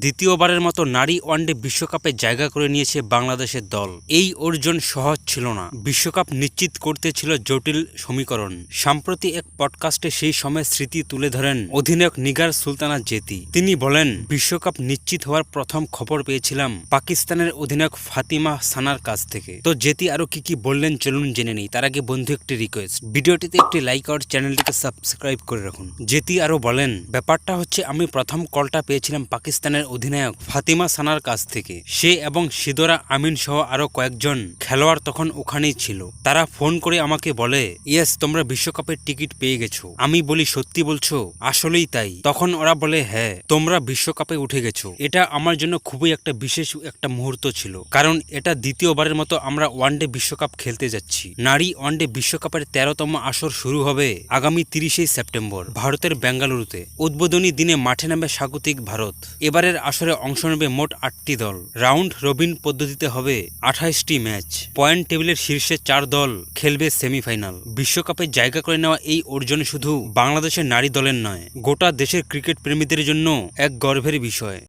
দ্বিতীয়বারের মতো নারী ওয়ানডে বিশ্বকাপে জায়গা করে নিয়েছে বাংলাদেশের দল। এই অর্জন সহজ ছিল না। বিশ্বকাপ নিশ্চিত করতে ছিল জটিল সমীকরণ। সাম্প্রতি এক পডকাস্টে সেই সময় স্মৃতি তুলে ধরেন অধিনায়ক নিগার সুলতানা জেতি। তিনি বলেন, বিশ্বকাপ নিশ্চিত হওয়ার প্রথম খবর পেয়েছিলাম পাকিস্তানের অধিনায়ক ফাতিমা সানার কাছ থেকে। তো জেতি আরও কি কি বললেন চলুন জেনে নেই। তার আগে বন্ধু একটি রিকোয়েস্ট ভিডিওটিতে একটি লাইক আর চ্যানেলটিকে সাবস্ক্রাইব করে রাখুন। জেতি আরও বলেন, ব্যাপারটা হচ্ছে আমি প্রথম কলটা পেয়েছিলাম পাকিস্তানের অধিনায়ক ফাতিমা সানার কাছ থেকে। সে এবং সিদোরা আমিন সহ আরও কয়েকজন খেলোয়াড় তখন ওখানেই ছিল। তারা ফোন করে আমাকে বলে, ইয়েস, তোমরা বিশ্বকাপের টিকিট পেয়ে গেছো। আমি বলি, সত্যি বলছো? আসলেই তাই। তখন ওরা বলে হ্যাঁ তোমরা বিশ্বকাপে উঠে গেছো। এটা আমার জন্য খুবই একটা বিশেষ একটা মুহূর্ত ছিল। কারণ এটা দ্বিতীয়বারের মতো আমরা ওয়ানডে বিশ্বকাপ খেলতে যাচ্ছি। নারী ওয়ানডে বিশ্বকাপের তেরোতম আসর শুরু হবে আগামী তিরিশে সেপ্টেম্বর ভারতের বেঙ্গালুরুতে। উদ্বোধনী দিনে মাঠে নামে স্বাগতিক ভারত। এবারের আসরে অংশ নেবে মোট আটটি দল। রাউন্ড রবিন পদ্ধতিতে হবে আঠাইশটি ম্যাচ। পয়েন্ট টেবিলের শীর্ষে চার দল খেলবে সেমিফাইনাল। বিশ্বকাপে জায়গা করে নেওয়া এই অর্জন শুধু বাংলাদেশের নারী দলের নয়, গোটা দেশের ক্রিকেট প্রেমীদের জন্য এক গর্বের বিষয়।